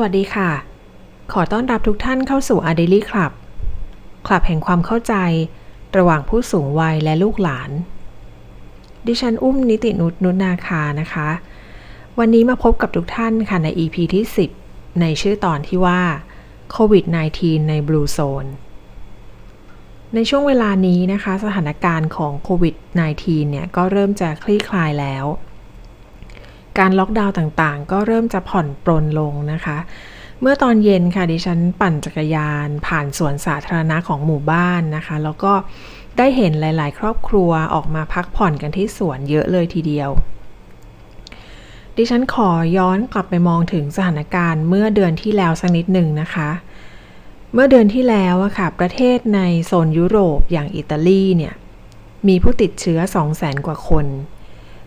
วัสดีค่ะ ขอต้อนรับทุกท่านเข้าสู่ a d a i l y Club คลับแห่งความเข้าใจ ระหว่างผู้สูงวัยและลูกหลาน ดิฉันอุ้มนิตินุชนุนาคานะคะ วันนี้มาพบกับทุกท่านค่ะใน EP ที่ 10 ในชื่อตอนที่ว่าโควิด -19 ใน Blue Zone ในช่วงเวลานี้นะคะ สถานการณ์ของโควิด -19 เนี่ยก็เริ่มจะคลี่คลายแล้ว การล็อกดาวน์ต่างๆ ก็เริ่มจะผ่อนปรนลงนะคะ เมื่อตอนเย็นค่ะดิฉันปั่นจักรยาน ผ่านสวนสาธารณะของหมู่บ้านนะคะ แล้วก็ได้เห็นหลาย ๆ ครอบครัวออกมาพักผ่อนกันที่สวนเยอะเลยทีเดียว ดิฉันขอย้อนกลับไปมองถึงสถานการณ์เมื่อเดือนที่แล้วสักนิดหนึ่งนะคะ เมื่อเดือนที่แล้วอะค่ะประเทศในโซนยุโรปอย่างอิตาลีเนี่ยมีผู้ติดเชื้อ 200,000 กว่าคน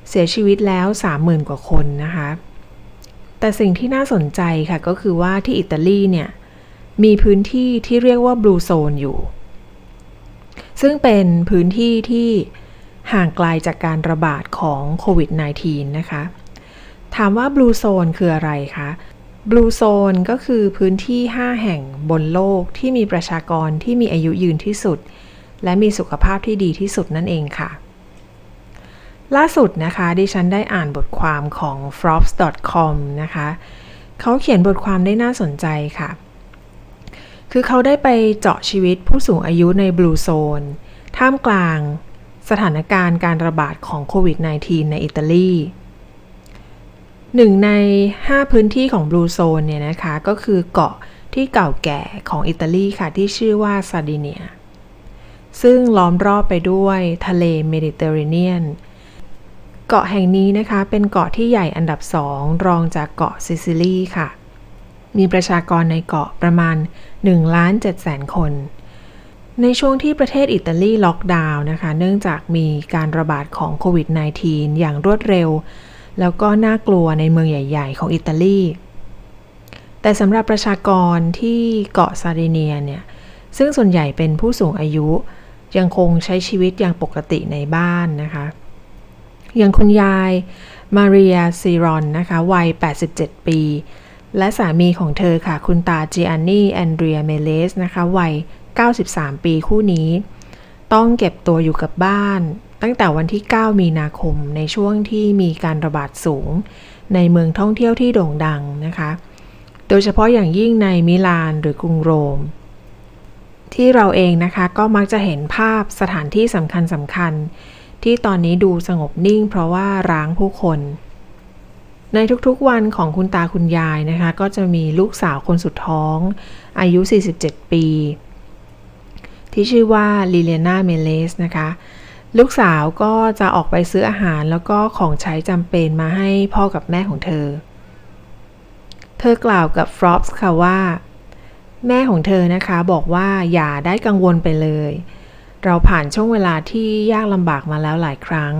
เสียชีวิตแล้ว 30,000 กว่าคนนะคะ แต่สิ่งที่น่าสนใจค่ะก็คือว่าที่อิตาลีเนี่ย มีพื้นที่ที่เรียกว่าบลูโซนอยู่ ซึ่งเป็นพื้นที่ที่ห่างไกลจากการระบาดของโควิด -19 นะคะ ถามว่าบลูโซนคืออะไรคะบลูโซนก็คือพื้นที่ 5 แห่งบนโลกที่มีประชากรที่มีอายุยืนที่สุด และมีสุขภาพที่ดีที่สุดนั่นเองค่ะ ล่าสุดนะคะ ดิฉันได้อ่านบทความของ forbes.com นะคะเขาเขียนบทความได้น่าสนใจค่ะ คือเขาได้ไปเจาะชีวิตผู้สูงอายุในบลูโซน ท่ามกลางสถานการณ์การระบาดของโควิด -19 ในอิตาลีหนึ่งใน 5 พื้นที่ของบลูโซนเนี่ยนะคะ ก็คือเกาะที่เก่าแก่ของอิตาลีค่ะ ที่ชื่อว่าซาดิเนีย ซึ่งล้อมรอบไปด้วยทะเลเมดิเตอร์เรเนียน เกาะแห่งนี้นะคะเป็นเกาะที่ใหญ่อันดับสองรองจากเกาะซิซิลีค่ะ มีประชากรในเกาะประมาณ1ล้าน7แสนคน ในช่วงที่ประเทศอิตาลีล็อกดาวน์นะคะ เนื่องจากมีการระบาดของโควิด -19 อย่างรวดเร็ว แล้วก็น่ากลัวในเมืองใหญ่ ๆ ของอิตาลี แต่สำหรับประชากรที่เกาะซาร์ดิเนียเนี่ย ซึ่งส่วนใหญ่เป็นผู้สูงอายุยังคงใช้ชีวิตอย่างปกติในบ้านนะคะ อย่างคุณยายมาเรียซีรอนนะคะ วัย 87 ปี และสามีของเธอค่ะ คุณตาจิอันนี่แอนเดรียเมเลสนะคะ วัย 93 ปีคู่นี้ ต้องเก็บตัวอยู่กับบ้าน ตั้งแต่วันที่ 9 มีนาคมในช่วงที่มีการระบาดสูง ในเมืองท่องเที่ยวที่โด่งดังนะคะ โดยเฉพาะอย่างยิ่งในมิลานหรือกรุงโรม ที่เราเองนะคะก็มักจะเห็นภาพสถานที่สำคัญสำคัญ ที่ตอนนี้ดูสงบนิ่งเพราะว่าร้างผู้คน ในทุกๆวันของคุณตาคุณยายนะคะ ก็จะมีลูกสาวคนสุดท้อง อายุ 47 ปี ที่ชื่อว่าลิเลนาเมเลสนะคะ ลูกสาวก็จะออกไปซื้ออาหารแล้วก็ของใช้จำเป็นมาให้พ่อกับแม่ของเธอ เธอกล่าวกับฟรอปส์ค่ะว่า แม่ของเธอนะคะบอกว่าอย่าได้กังวลไปเลย เราผ่านช่วงเวลาที่ยากลำบากมาแล้วหลายครั้ง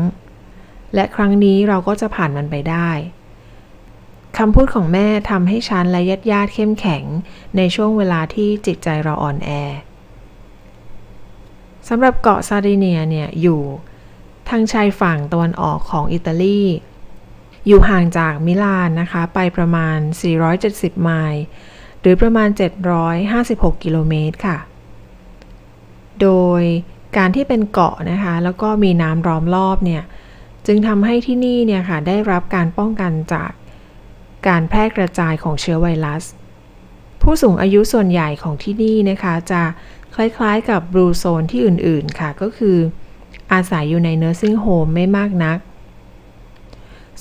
และครั้งนี้เราก็จะผ่านมันไปได้คำพูดของแม่ทำให้ฉันและญาติญาติเข้มแข็งในช่วงเวลาที่จิตใจเราอ่อนแอสำหรับเกาะซาร์ดิเนียเนี่ยอยู่ทางชายฝั่งตะวันออกของอิตาลี อยู่ห่างจากมิลานนะคะ ไปประมาณ 470 ไมล์ หรือประมาณ 756 กิโลเมตรค่ะ โดยการที่เป็นเกาะนะคะ แล้วก็มีน้ำล้อมรอบเนี่ย จึงทำให้ที่นี่เนี่ยค่ะได้รับการป้องกันจากการแพร่กระจายของเชื้อไวรัส ผู้สูงอายุส่วนใหญ่ของที่นี่นะคะ จะคล้ายๆกับบลูโซนที่อื่นๆ ค่ะ ก็คืออาศัยอยู่ใน nursing home ไม่มากนัก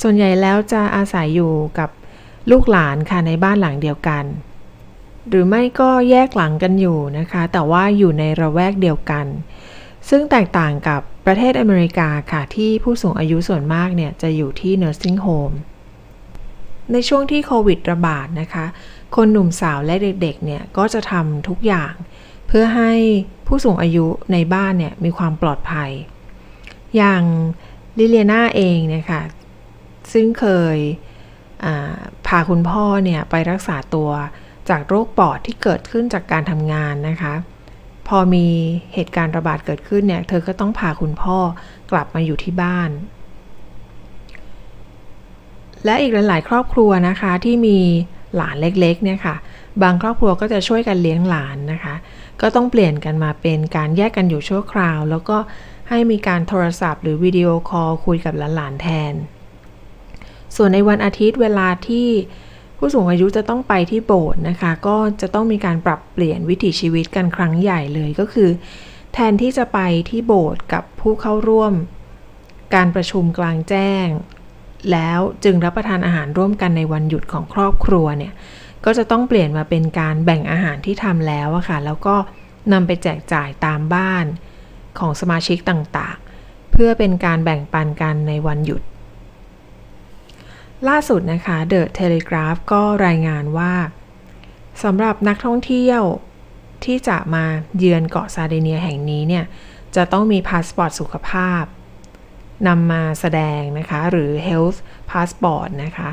ส่วนใหญ่แล้วจะอาศัยอยู่กับลูกหลานค่ะในบ้านหลังเดียวกัน หรือไม่ก็แยกหลังกันอยู่นะคะ แต่ว่าอยู่ในระแวกเดียวกัน ซึ่งแตกต่างกับประเทศอเมริกาค่ะ ที่ผู้สูงอายุส่วนมากเนี่ย จะอยู่ที่ nursing home ในช่วงที่โควิดระบาดนะคะ คนหนุ่มสาวและเด็กๆเนี่ย ก็จะทำทุกอย่าง เพื่อให้ผู้สูงอายุในบ้านเนี่ย มีความปลอดภัย อย่างลิเลียนาเองเนี่ยค่ะ ซึ่งเคยพาคุณพ่อเนี่ย ไปรักษาตัว จากโรคปอดที่เกิดขึ้นจากการทำงานนะคะ พอมีเหตุการณ์ระบาดเกิดขึ้นเนี่ย เธอก็ต้องพาคุณพ่อกลับมาอยู่ที่บ้าน และอีกหลาย ๆ ครอบครัวนะคะที่มีหลานเล็ก ๆ เนี่ยค่ะ บางครอบครัวก็จะช่วยกันเลี้ยงหลานนะคะ ก็ต้องเปลี่ยนกันมาเป็นการแยกกันอยู่ชั่วคราว แล้วก็ให้มีการโทรศัพท์ หรือวิดีโอคอลคุยกับหลานๆแทน ส่วนในวันอาทิตย์เวลาที่ ผู้สูงอายุจะต้องไปที่โบสถ์นะคะ ก็จะต้องมีการปรับเปลี่ยนวิถีชีวิตกันครั้งใหญ่เลยก็คือ แทนที่จะไปที่โบสถ์กับผู้เข้าร่วม การประชุมกลางแจ้ง แล้วจึงรับประทานอาหารร่วมกันในวันหยุดของครอบครัวเนี่ยก็จะต้องเปลี่ยนมาเป็นการแบ่งอาหารที่ทำแล้วอะค่ะ แล้วก็นำไปแจกจ่ายตามบ้านของสมาชิกต่างๆ เพื่อเป็นการแบ่งปันกันในวันหยุด ล่าสุดนะคะ The Telegraph ก็รายงานว่าสำหรับนักท่องเที่ยวที่จะมาเยือนเกาะซาร์ดิเนียแห่งนี้เนี่ย จะต้องมีพาสปอร์ตสุขภาพนำมาแสดงนะคะ หรือ health passport นะคะ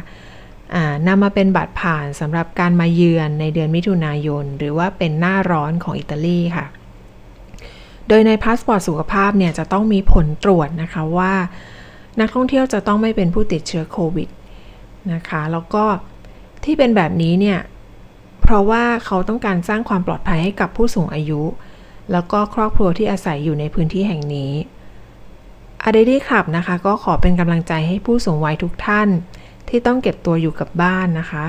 นำมาเป็นบัตรผ่านสำหรับการมาเยือนในเดือนมิถุนายน หรือว่าเป็นหน้าร้อนของอิตาลีค่ะ โดยในพาสปอร์ตสุขภาพเนี่ยจะต้องมีผลตรวจนะคะว่า นักท่องเที่ยวจะต้องไม่เป็นผู้ติดเชื้อโควิด นะคะแล้วก็ที่เป็นแบบนี้เนี่ยเพราะว่าเขาต้องการสร้างความปลอดภัยให้กับผู้สูงอายุ แล้วก็ครอบครัวที่อาศัยอยู่ในพื้นที่แห่งนี้อเดดี้ขับนะคะก็ขอเป็นกำลังใจให้ผู้สูงวัยทุกท่าน ที่ต้องเก็บตัวอยู่กับบ้านนะคะ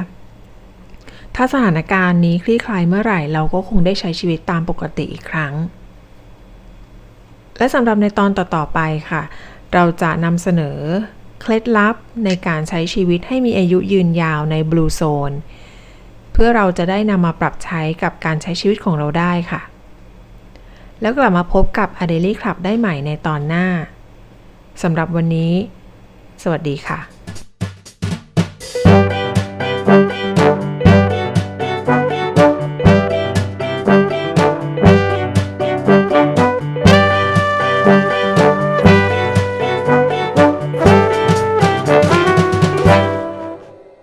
ถ้าสถานการณ์นี้คลี่คลายเมื่อไหร่เราก็คงได้ใช้ชีวิตตามปกติอีกครั้ง และสำหรับในตอนต่อๆไปค่ะ เราจะนำเสนอ เคล็ดลับในการใช้ชีวิตให้มีอายุยืนยาวในบลูโซนเพื่อเราจะได้นำมาปรับใช้กับการใช้ชีวิตของเราได้ค่ะ แล้วกลับมาพบกับ a d e l y Club ได้ใหม่ในตอนหน้าสำหรับวันนี้ สวัสดีค่ะ